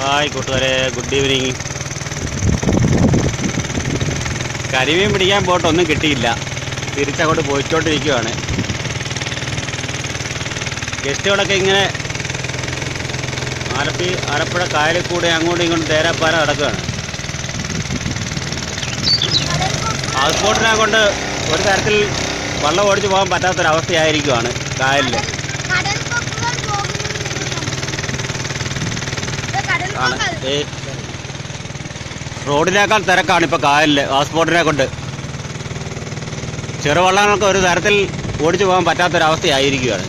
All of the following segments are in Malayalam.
ഹായ് കൂട്ടുകാരെ ഗുഡ് ഈവനിങ് കരിമീൻ പിടിക്കാൻ പോയിട്ടൊന്നും കിട്ടിയില്ല. തിരിച്ചങ്ങോട്ട് പോയിക്കൊണ്ടിരിക്കുവാണ്. ഗസ്റ്റുകളൊക്കെ ഇങ്ങനെ ആലപ്പി ആലപ്പുഴ കായലിൽ കൂടെ അങ്ങോട്ടും ഇങ്ങോട്ടും തേരാപ്പാര നടക്കുകയാണ്. ഹൗസ് ബോട്ടിനെ കൊണ്ട് ഒരു തരത്തിൽ വള്ളം ഓടിച്ചു പോകാൻ പറ്റാത്തൊരവസ്ഥയായിരിക്കുവാണ് കായലിൽ റോഡിനേക്കാൾ തിരക്കാണ് ഇപ്പോൾ കായലിൽ പാസ്പോർട്ടിനെ കൊണ്ട്. ചെറുവള്ളങ്ങൾക്ക് ഒരു തരത്തിൽ ഓടിച്ചു പോകാൻ പറ്റാത്തൊരവസ്ഥയായിരിക്കുകയാണ്.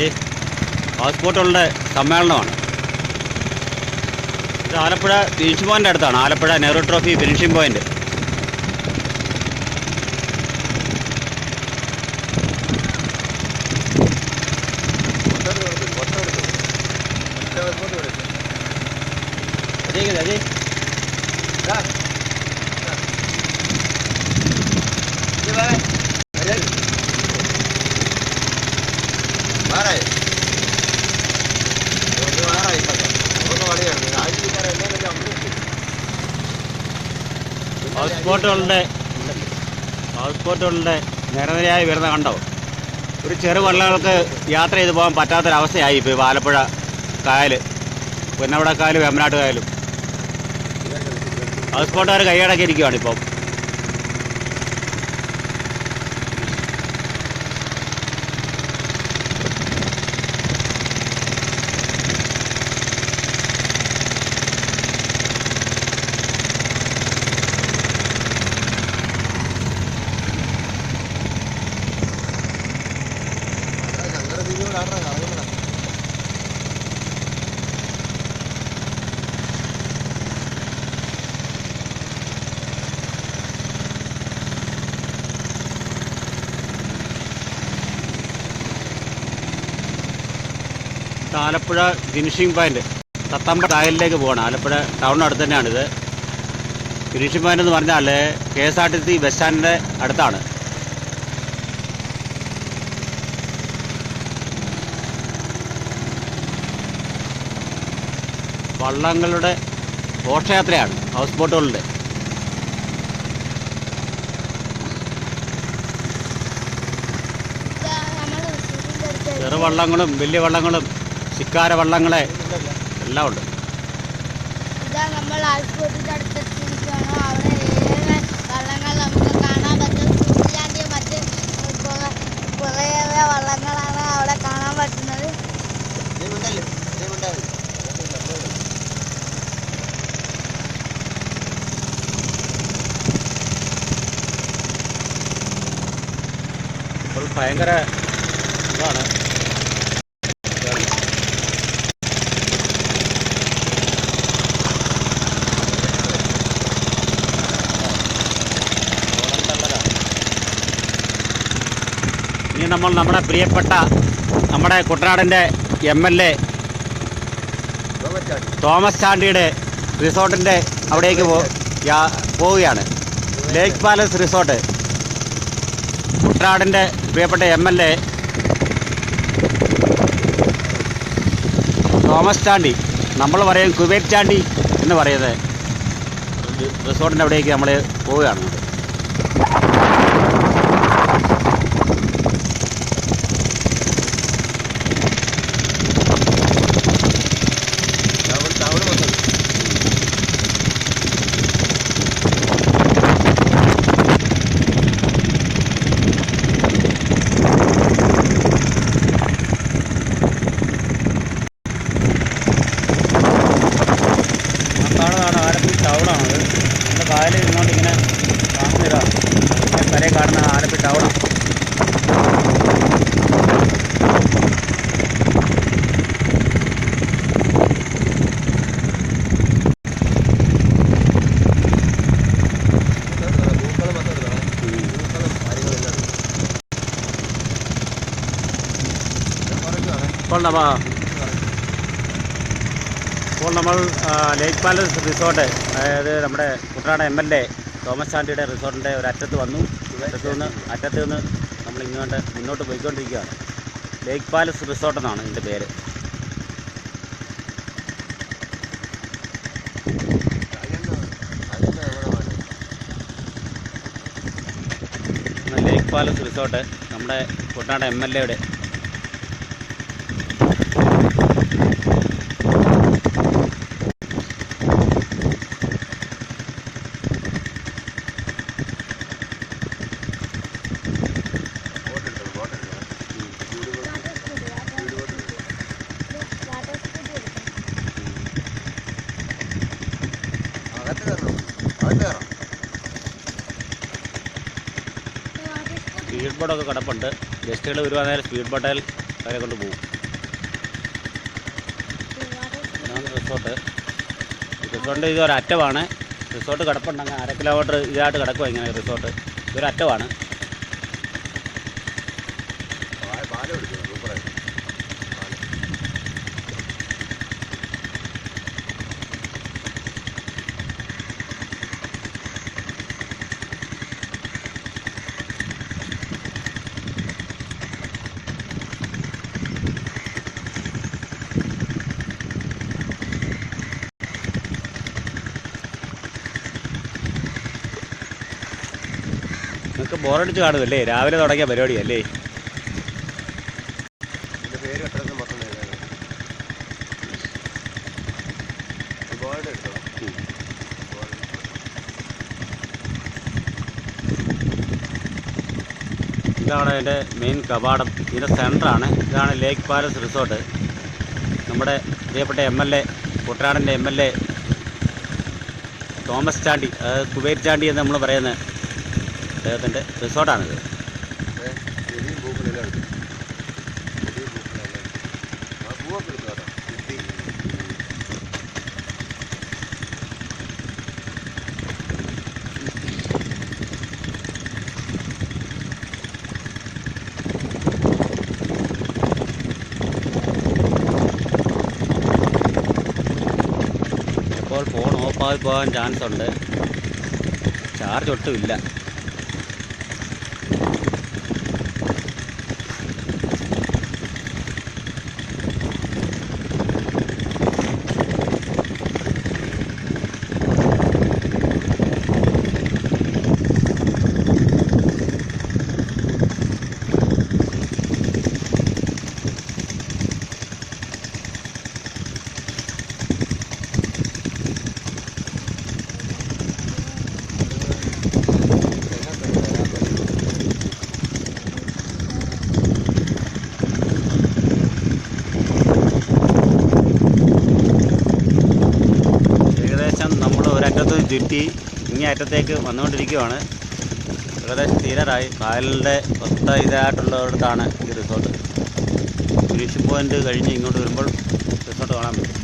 ഏ പാസ്പോർട്ടുകളുടെ സമ്മേളനമാണ്. ഇത് ആലപ്പുഴ ഫിനിഷിംഗ് പോയിന്റ് അടുത്താണ്. Alappuzha Nehru trophy finishing point Ajay Ajay house ബോട്ടുകളുടെ house ബോട്ടുകളുടെ നിരനിരയായി വരുന്ന കണ്ടോ? ഒരു ചെറു വള്ളങ്ങൾക്ക് യാത്ര ചെയ്തു പോകാൻ പറ്റാത്തൊരവസ്ഥയായി ഇപ്പോൾ ആലപ്പുഴ കായൽ പുന്നവിടെ കായലും. വേമ്പനാട്ട് കായലും ഹൗസ് ബോട്ടുകാർ കൈയടക്കിയിരിക്കുകയാണ് ഇപ്പം. ഇത് ആലപ്പുഴ ഫിനിഷിംഗ് പോയിന്റ്. തത്തമ്പ കായലിലേക്ക് പോകണം ആലപ്പുഴ ടൗണിന് അടുത്ത് തന്നെയാണിത്. ഫിനിഷിംഗ് പോയിന്റ് എന്ന് പറഞ്ഞാൽ K S R T C bus സ്റ്റാൻഡിന്റെ അടുത്താണ്. വള്ളങ്ങളുടെ ഘോഷയാത്രയാണ് ഹൗസ് ബോട്ടുകളുടെ. ചെറുവള്ളങ്ങളും വലിയ വള്ളങ്ങളും ശിക്കാര വള്ളങ്ങളെ എല്ലാം ഉണ്ട്. ഇതാ നമ്മൾ ആൽസ്പോർട്ടിന്റെ അടുത്തെത്തിയിരിക്കുകയാണ്. അവിടെ ഏറെ വള്ളങ്ങൾ നമുക്ക് കാണാൻ പറ്റും. ചൂണ്ടിലാണ്ടിയ മറ്റ് കുറേയേറെ വള്ളങ്ങളാണ് അവിടെ കാണാൻ പറ്റുന്നത്. ഇപ്പോൾ ഭയങ്കര ഇതാണ്. നമ്മൾ നമ്മുടെ പ്രിയപ്പെട്ട നമ്മുടെ കുട്ടനാടിന്റെ എം എൽ എ തോമസ് ചാണ്ടിയുടെ റിസോർട്ടിന്റെ അവിടേക്ക് പോവുകയാണ്. Lake palace resort. കുട്ടനാടിന്റെ പ്രിയപ്പെട്ട M L A Thomas Chandy. നമ്മൾ പറയും കുവൈറ്റ് ചാണ്ടി എന്ന് പറയുന്നത്. റിസോർട്ടിന്റെ അവിടേക്ക് നമ്മൾ പോവുകയാണ് ആ കാണുന്നതാണ് ആലപ്പി ടൗണാണത് നമ്മുടെ കായലിൽ ഇരുന്നുകൊണ്ട് ഇങ്ങനെ കാണുന്നതാണ് വരെ കാണുന്ന ആലപ്പി ടൗണാണ് ഇപ്പോൾ നമ്മ ഇപ്പോൾ നമ്മൾ ലേക്ക് പാലസ് റിസോർട്ട് അതായത് നമ്മുടെ Kuttanad M L A Thomas ചാണ്ടിയുടെ റിസോർട്ടിന്റെ ഒരു അറ്റത്ത് വന്നു. അറ്റത്ത് നിന്ന് അറ്റത്ത് നിന്ന് നമ്മൾ നമ്മൾ ഇങ്ങോട്ട് മുന്നോട്ട് പോയിക്കൊണ്ടിരിക്കുകയാണ്. ലേക്ക് പാലസ് റിസോർട്ട് എന്നാണ് ഇതിന്റെ പേര്. ലേക്ക് പാലസ് റിസോർട്ട് നമ്മുടെ കുട്ടനാട് എം എൽ എയുടെ സ്പീഡ് ബോട്ടൊക്കെ കിടപ്പുണ്ട്. ഗസ്റ്റുകൾ വരുവാന്നേരം സ്പീഡ് ബോട്ടിൽ അവരെ കൊണ്ട് പോകും റിസോർട്ട് റിസോർട്ട് റിസോർട്ടിന്റെ റിസോർട്ട് കിടപ്പുണ്ടെങ്കിൽ അര കിലോമീറ്റർ ഇതായിട്ട് കിടക്കുക ഇങ്ങനെ റിസോർട്ട് ഇതൊരു ബോറടിച്ച് കാണുമല്ലേ? രാവിലെ തുടങ്ങിയ പരിപാടിയല്ലേ. ഇതാണ് എന്റെ മെയിൻ കവാടം. ഇതിന്റെ സെന്ററാണ് ഇതാണ് ലേക്ക് പാലസ് റിസോർട്ട് നമ്മുടെ പ്രിയപ്പെട്ട M L A കുട്ടനാടിന്റെ M L A Thomas Chandy അതായത് കുബേർ ചാണ്ടി എന്ന് നമ്മൾ പറയുന്ന അദ്ദേഹത്തിന്റെ റിസോർട്ടാണിത് ഇപ്പോൾ ഫോൺ ഓഫായി പോകാൻ ചാൻസ് ഉണ്ട്. ചാർജ് ഒട്ടും ഇല്ല ഏകദേശം നമ്മൾ ഒരറ്റത്ത് ചുറ്റി ഇങ്ങേ അറ്റത്തേക്ക് വന്നുകൊണ്ടിരിക്കുകയാണ്. ഏകദേശം തീരാറായി കായലിന്റെ ഒത്ത ഇതായിട്ടുള്ളിടത്താണ് ഈ റിസോർട്ട്. ഫിനിഷ് പോയിന്റ് കഴിഞ്ഞ് ഇങ്ങോട്ട് വരുമ്പോൾ റിസോർട്ട് കാണാൻ പറ്റും.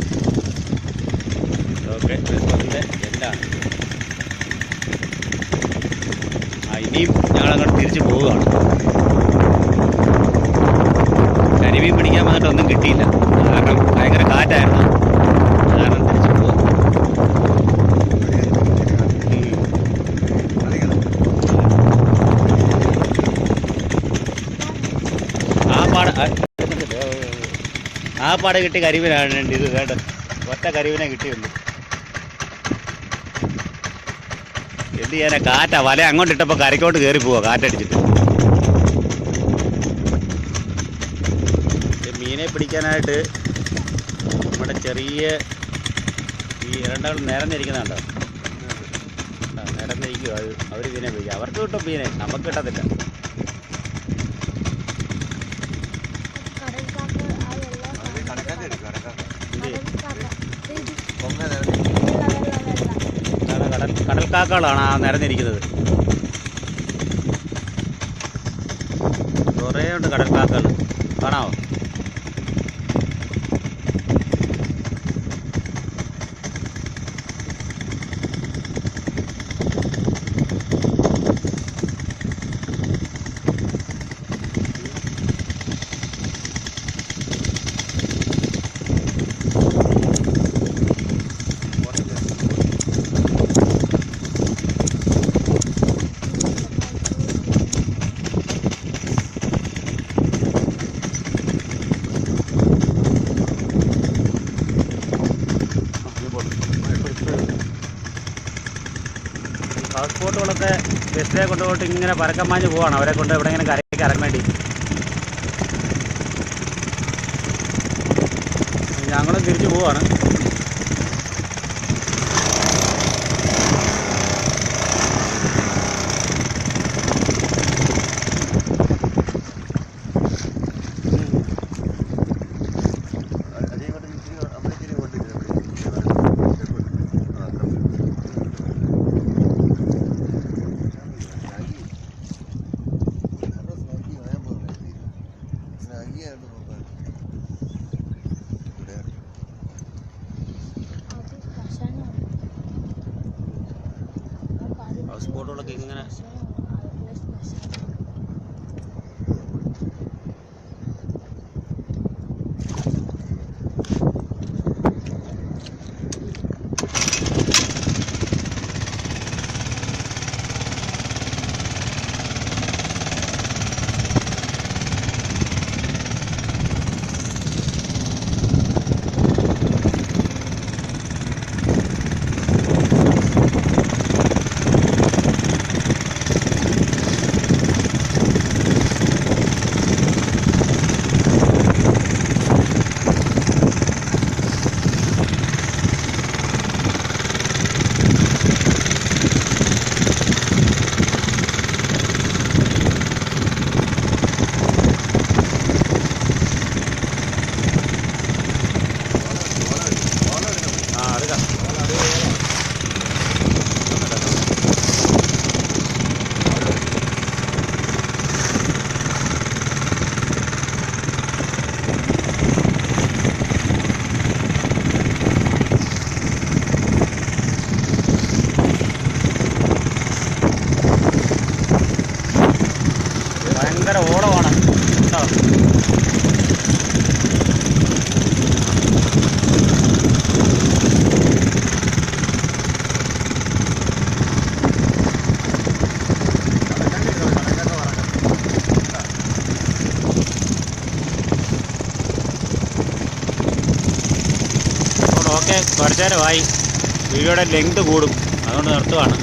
ഓക്കെ റിസോർട്ടിന്റെ എന്താണ് ആ ഇനിയും ഞങ്ങളങ്ങോട്ട് തിരിച്ചു പോവുകയാണ്. കരിമീൻ പിടിക്കാൻ വന്നിട്ട് ഒന്നും കിട്ടിയില്ല അത് കാരണം ഭയങ്കര കാറ്റായിരുന്നു അത് കാരണം തിരിച്ച് പോകും കളിക്കണം ആ പാട ആ- ആ പാട കിട്ടിയ കരിമീനാണ് ഇത് വേണ്ട. ഒറ്റ കരിമീനെ കിട്ടിയുള്ളൂ. എന്ത് ചെയ്യാനാ? കാറ്റാ വല അങ്ങോട്ട് ഇട്ടപ്പോൾ കരയ്ക്കോട്ട് കയറി പോവാ കാറ്റടിച്ചിട്ട്. മീനെ പിടിക്കാനായിട്ട് നമ്മുടെ ചെറിയ ഈ ഇരണ്ടകൾ നിരന്നിരിക്കുന്നുണ്ടോ? നിരന്നിരിക്കുക അവർ മീനെ പിടിക്കുക അവർക്ക് കിട്ടും മീനെ നമുക്ക് കിട്ടത്തില്ല. കടൽക്കാക്കകളാണ് ആ നിരന്നിരിക്കുന്നത്. കുറേ ഉണ്ട് കടൽക്കാക്കകൾ. കാണാമോ ഹൗസ് ബോട്ടുകളൊക്കെ ബസ്സിലെ കൊണ്ടുപോയിട്ട് ഇങ്ങനെ പരക്കമാഞ്ഞ് പോവാണ്. അവരെ കൊണ്ട് ഇവിടെ ഇങ്ങനെ കരയ്ക്ക് ഇറങ്ങാൻ വേണ്ടി. ഞങ്ങളും തിരിച്ചു പോവാണ്. ഹൗസ് ബോട്ടുകളൊക്കെ ഇങ്ങനെ കുറച്ച് നേരമായി വീഡിയോയുടെ ലെങ്ത് കൂടും. അതുകൊണ്ട് നിർത്തുവാണ്.